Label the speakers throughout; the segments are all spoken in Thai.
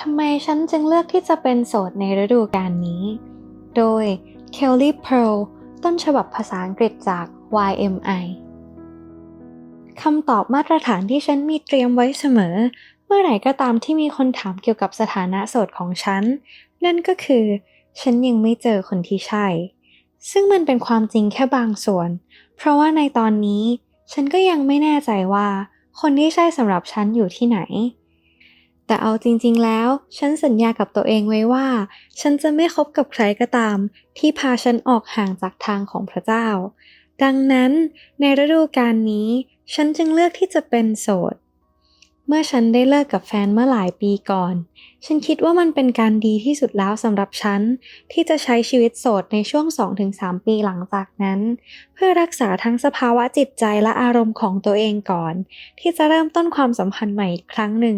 Speaker 1: ทำไมฉันจึงเลือกที่จะเป็นโสดในฤดูกาลนี้ โดย Kelly Pearl ต้นฉบับภาษาอังกฤษจาก YMI คำตอบมาตรฐานที่ฉันมีเตรียมไว้เสมอ เมื่อไหร่ก็ตามที่มีคนถามเกี่ยวกับสถานะโสดของฉัน นั่นก็คือ ฉันยังไม่เจอคนที่ใช่ ซึ่งมันเป็นความจริงแค่บางส่วน เพราะว่าในตอนนี้ ฉันก็ยังไม่แน่ใจว่า คนที่ใช่สำหรับฉันอยู่ที่ไหน แต่เอาจริงๆแล้ว ฉันสัญญากับตัวเองไว้ว่า ฉันจะไม่คบกับใครก็ตาม ที่พาฉันออกห่างจากทางของพระเจ้า ดังนั้นในฤดูกาลนี้ ฉันจึงเลือกที่จะเป็นโสด เมื่อฉันได้เลิกกับแฟนเมื่อหลายปีก่อน ฉันคิดว่ามันเป็นการดีที่สุดแล้วสำหรับฉัน ที่จะใช้ชีวิตโสดในช่วง 2-3 ปีหลังจากนั้น เพื่อรักษาทั้งสภาวะจิตใจและอารมณ์ของตัวเองก่อน ที่จะเริ่มต้นความสัมพันธ์ใหม่อีกครั้งหนึ่ง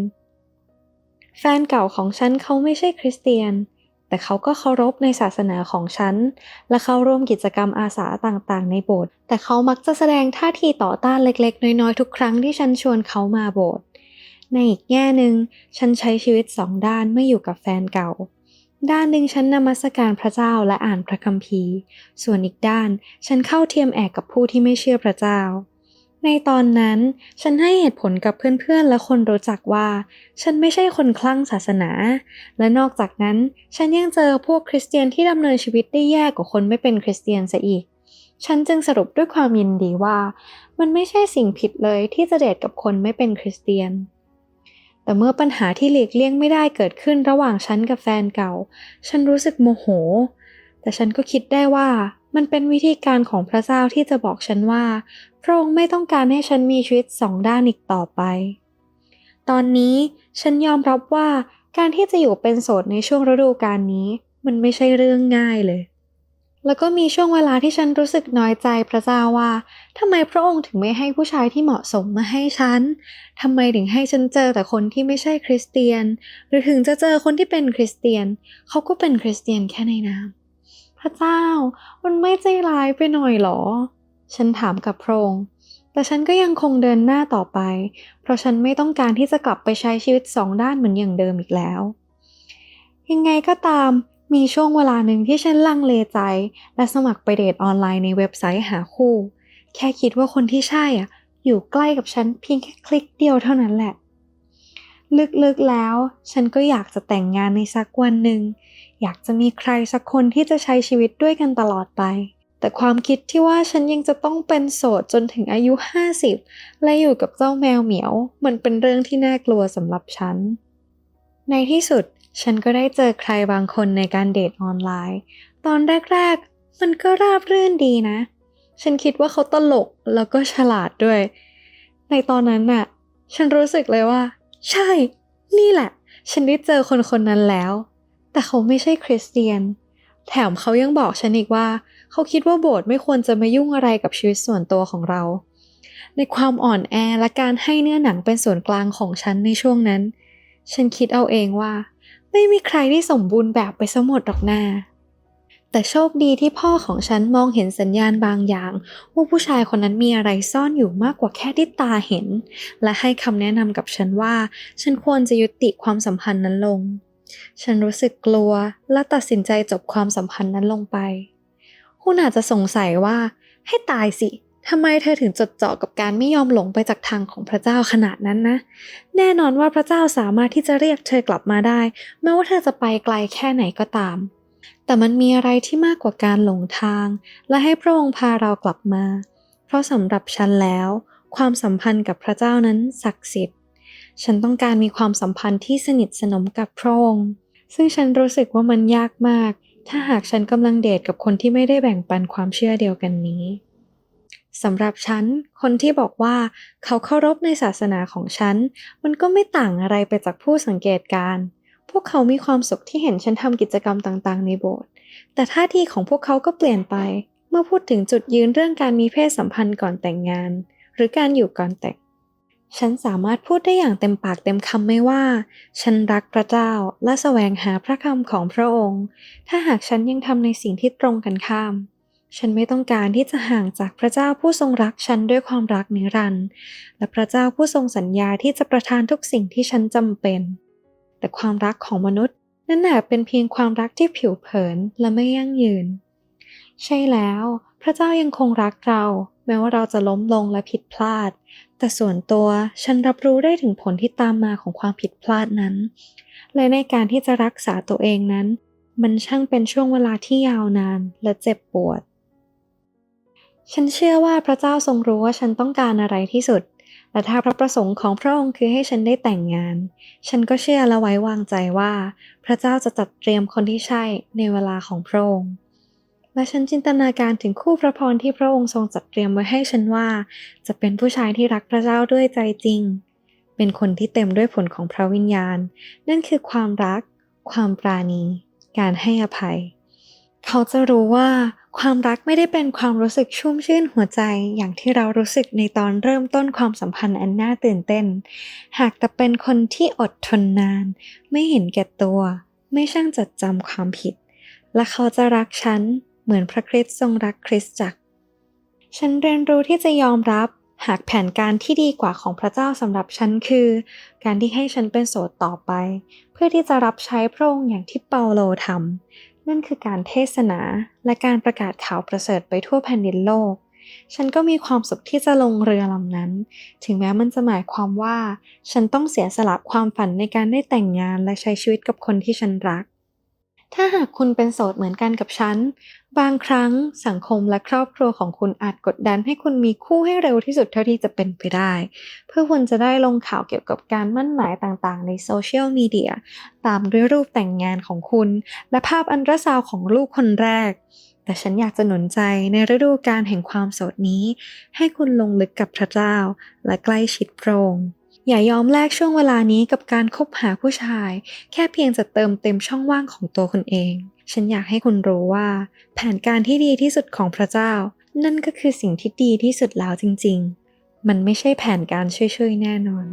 Speaker 1: แฟนเก่าของฉันเขาไม่ใช่คริสเตียน แต่เขาก็เคารพในศาสนาของฉัน และเข้าร่วมกิจกรรมอาสาต่างๆ ในโบสถ์ แต่เขามักจะแสดงท่าทีต่อต้านเล็กๆ น้อยๆ ทุกครั้งที่ฉันชวนเขามาโบสถ์ ในอีกแง่หนึ่งฉันใช้ชีวิตสองด้านเมื่ออยู่กับแฟนเก่า ด้านหนึ่งฉันนมัสการพระเจ้าและอ่านพระคัมภีร์ ส่วนอีกด้านฉันเข้าเทียมแอกกับผู้ที่ไม่เชื่อพระเจ้า ในตอนนั้นฉันให้เหตุผลกับเพื่อนๆ และคนรู้จักว่า ฉันไม่ใช่คนคลั่งศาสนา และนอกจากนั้นฉันยังเจอพวกคริสเตียนที่ดำเนินชีวิตได้แย่กว่าคนไม่เป็นคริสเตียนซะอีก ฉันจึงสรุปด้วยความยินดีว่า มันไม่ใช่สิ่งผิดเลยที่จะเดทกับคนไม่เป็นคริสเตียน แต่เมื่อปัญหาที่หลีกเลี่ยงไม่ได้เกิดขึ้นระหว่างฉันกับแฟนเก่า ฉันรู้สึกโมโห แต่ฉันก็คิดได้ว่า มันเป็นวิธีการของพระเจ้าที่จะบอกฉันว่า พระองค์ไม่ต้องการให้ฉันมีชีวิตสองด้านอีกต่อไป ตอนนี้ฉันยอมรับว่าการที่จะอยู่เป็นโสดในช่วงฤดูกาลนี้ มันไม่ใช่เรื่องง่ายเลย แล้วก็มีช่วงเวลาที่ฉันรู้สึกน้อยใจพระเจ้าว่าทำไมพระองค์ถึงไม่ให้ผู้ชายที่เหมาะสมมาให้ฉันทำไมถึงให้ฉันเจอแต่คนที่ไม่ใช่คริสเตียน หรือถึงจะเจอคนที่เป็นคริสเตียน เขาก็เป็นคริสเตียนแค่ในนาม พระเจ้า มันไม่ใจร้ายไปหน่อยหรอ ฉันถามกับพระองค์ แต่ฉันก็ยังคงเดินหน้าต่อไป เพราะฉันไม่ต้องการที่จะกลับไปใช้ชีวิตสองด้านเหมือนอย่างเดิมอีกแล้ว ยังไงก็ตามมีช่วงเวลาหนึ่งที่ฉันลังเลใจ และสมัครไปเดทออนไลน์ในเว็บไซต์หาคู่ แค่คิดว่าคนที่ใช่อะอยู่ใกล้กับฉันเพียงแค่คลิกเดียวเท่านั้นแหละ ลึกๆแล้ว ฉันก็อยากจะแต่งงานในสักวันหนึ่ง อยากจะมีใครสักคนที่จะใช้ชีวิตด้วยกันตลอดไป แต่ความคิดที่ว่าฉันยังจะต้องเป็นโสดจนถึงอายุ 50 และอยู่กับเจ้าแมวเหมียว มันเป็นเรื่องที่น่ากลัวสำหรับฉัน ในที่สุดฉันก็ได้เจอใครบางคนในการเดทออนไลน์ ตอนแรกๆ มันก็ราบรื่นดีนะ ฉันคิดว่าเขาตลกแล้วก็ฉลาดด้วย ในตอนนั้นน่ะ ฉันรู้สึกเลยว่า ใช่ นี่แหละ ฉันได้เจอคนคนนั้นแล้ว แต่เขาไม่ใช่คริสเตียน แถมเขายังบอกฉันอีกว่า เขาคิดว่าโบสถ์ไม่ควรจะมายุ่งอะไรกับชีวิตส่วนตัวของเรา ในความอ่อนแอและการให้เนื้อหนังเป็นส่วนกลางของฉันในช่วงนั้น ฉันคิดเอาเองว่า ไม่มีใครที่สมบูรณ์แบบไปสมดหรอกนา แต่โชคดีที่พ่อของฉันมองเห็นสัญญาณบางอย่าง ว่าผู้ชายคนนั้นมีอะไรซ่อนอยู่มากกว่าแค่ที่ตาเห็น และให้คำแนะนำกับฉันว่า ฉันควรจะยุติความสัมพันธ์นั้นลง ฉันรู้สึกกลัวและตัดสินใจจบความสัมพันธ์นั้นลงไปคุณอาจจะสงสัยว่า ให้ตายสิทำไมเธอถึงจดจ่อกับการไม่ยอมหลงไปจากทางของพระเจ้าขนาดนั้นนะ แน่นอนว่าพระเจ้าสามารถที่จะเรียกเธอกลับมาได้ไม่ว่าเธอจะไปไกลแค่ไหนก็ตาม แต่มันมีอะไรที่มากกว่าการหลงทาง และให้พระองค์พาเรากลับมา เพราะสำหรับฉันแล้ว ความสัมพันธ์กับพระเจ้านั้นศักดิ์สิทธิ์ ฉันต้องการมีความสัมพันธ์ที่สนิทสนมกับพระองค์ ซึ่งฉันรู้สึกว่ามันยากมาก ถ้าหากฉันกำลังเดทกับคนที่ไม่ได้แบ่งปันความเชื่อเดียวกันนี้สำหรับฉัน คนที่บอกว่าเขาเคารพในศาสนาของฉัน มันก็ไม่ต่างอะไรไปจากผู้สังเกตการณ์ วกเขามีความสุขที่เห็นฉันทำกิจกรรมต่างๆ ในโบสถ์ แต่ท่าทีของพวกเขาก็เปลี่ยนไป เมื่อพูดถึงจุดยืนเรื่องการมีเพศสัมพันธ์ก่อนแต่งงาน หรือการอยู่ก่อนแต่ง ฉันสามารถพูดได้อย่างเต็มปากเต็มคำไม่ว่า ฉันรักพระเจ้าและแสวงหาพระคำของพระองค์ ถ้าหากฉันยังทำในสิ่งที่ตรงกันข้าม ฉันไม่ต้องการที่จะห่างจากพระเจ้าผู้ทรงรักฉันด้วยความรักนิรันดร์และพระเจ้าผู้ทรงสัญญาที่จะประทานทุกสิ่งที่ฉันจำเป็น แต่ความรักของมนุษย์นั่นแหละเป็นเพียงความรักที่ผิวเผินและไม่ยั่งยืน ใช่แล้ว พระเจ้ายังคงรักเรา แม้ว่าเราจะล้มลงและผิดพลาด แต่ส่วนตัวฉันรับรู้ได้ถึงผลที่ตามมาของความผิดพลาดนั้น และในการที่จะรักษาตัวเองนั้น มันช่างเป็นช่วงเวลาที่ยาวนานและเจ็บปวด ฉันเชื่อว่าพระเจ้าทรงรู้ว่าฉันต้องการอะไรที่สุด และถ้าพระประสงค์ของพระองค์คือให้ฉันได้แต่งงาน ฉันก็เชื่อและไว้วางใจว่า พระเจ้าจะจัดเตรียมคนที่ใช่ในเวลาของพระองค์และฉันจินตนาการถึงคู่พระพรที่พระองค์ทรงจัดเตรียมไว้ให้ฉันว่า จะเป็นผู้ชายที่รักพระเจ้าด้วยใจจริง เป็นคนที่เต็มด้วยผลของพระวิญญาณ นั่นคือความรัก ความปราณี การให้อภัย เขาจะรู้ว่า ความรักไม่ได้เป็นความรู้สึกชุ่มชื่นหัวใจอย่างที่เรารู้สึกในตอนเริ่มต้นความสัมพันธ์อันน่าตื่นเต้น หากแต่เป็นคนที่อดทนนาน ไม่เห็นแก่ตัว ไม่ช่างจดจำความผิด และเขาจะรักฉันเหมือนพระคริสต์ทรงรักคริสตจักร ฉันเรียนรู้ที่จะยอมรับหากแผนการที่ดีกว่าของพระเจ้าสำหรับฉันคือ การที่ให้ฉันเป็นโสดต่อไป เพื่อที่จะรับใช้พระองค์อย่างที่เปาโลทำ นั่นคือการเทศนาและการประกาศข่าวประเสริฐไปทั่วแผ่นดินโลก ฉันก็มีความสุขที่จะลงเรือลำนั้น ถึงแม้มันจะหมายความว่า ฉันต้องเสียสละความฝันในการได้แต่งงานและใช้ชีวิตกับคนที่ฉันรัก ถ้าหากคุณเป็นโสดเหมือนกันกับฉัน บางครั้งสังคมและครอบครัวของคุณอาจกดดันให้คุณมีคู่ให้เร็วที่สุดเท่าที่จะเป็นไปได้ เพื่อคุณจะได้ลงข่าวเกี่ยวกับการมั่นหมายต่างๆ ในโซเชียลมีเดีย ตามด้วยรูปแต่งงานของคุณ และภาพอันตราซาวของลูกคนแรก แต่ฉันอยากจะหนุนใจในฤดูกาลแห่งความโสดนี้ ให้คุณลงลึกกับพระเจ้า และใกล้ชิดพระองค์ อย่ายอมแลกช่วงเวลานี้กับการคบหาผู้ชาย แค่เพียงจะเติมเต็มช่องว่างของตัวคุณเอง ฉันอยากให้คุณรู้ว่า แผนการที่ดีที่สุดของพระเจ้า นั่นก็คือสิ่งที่ดีที่สุดแล้วจริง ๆ มันไม่ใช่แผนการช่วยๆแน่นอน